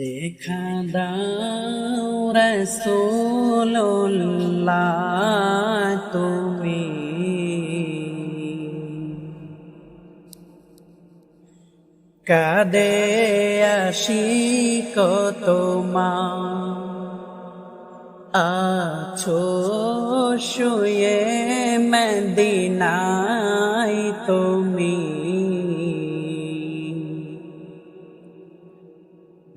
দেখা দাও রসোল্লাহ তুমি কাদে আসি কত মা আছো শুয়ে মদিনাই তুমি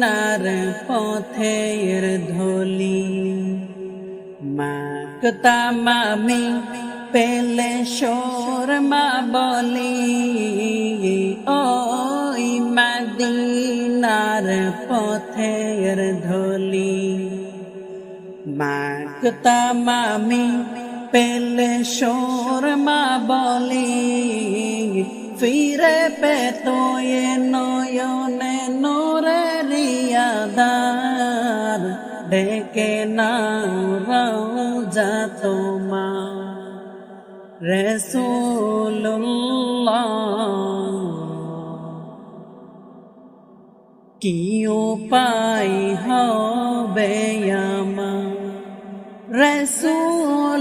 মদিনার পথের ধলি। মাকতা মামি পেলে সোর মা বলি, ওই মদিনার পথের ধলি। মাকতা মামি পেলে সোর মা বলি, ফিরে পেতো ডেকে না রওজা তোমা রসুল্লাহ কি উপায় হবে আমার রসুল্লাহ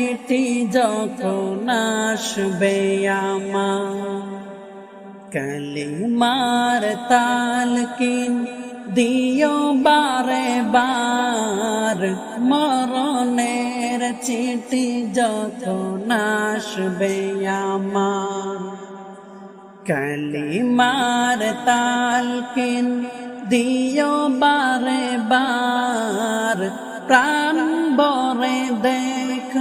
চিঠি যখন আসবে আমার। কালিমার তাল কিন দিও বারে বার। মরণের চিঠি যখন আসবে আমার। কালিমার তাল কিন দিও বারে বার। প্রাণ বরে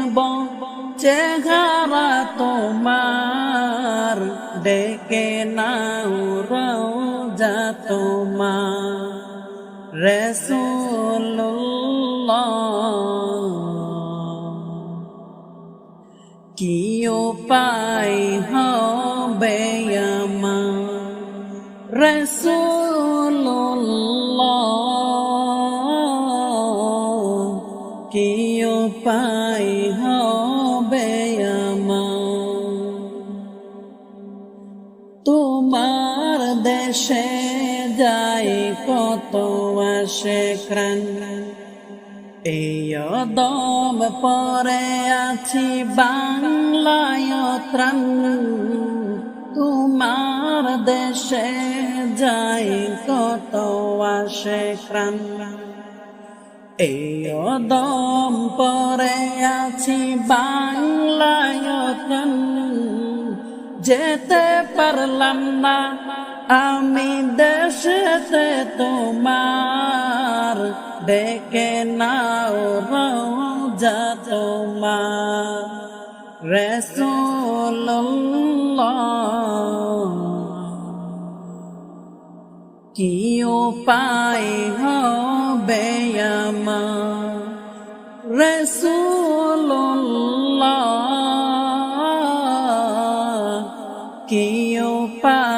দেখব চেহারা তোমার ডেকে নাও রওজা তোমার। রসুল্লাহ কি উপায় হবে আমার? রসুল্লাহ কি উপায় হবে তোমার দেশে যাই কত আসে ক্রান দম পরে আছি বাংলায় ত্রাণ। তোমার দেশে যাই কত আসে ক্রান এই দম পরে আছি বাংলায় ত্রাণ যেতে পারলাম না, আমি দেশেতে তোমার। ডেকে নাও রওজা তোমার। রসুল্লাহ কি উপায় হবে রসুল্লাহ কিয় পা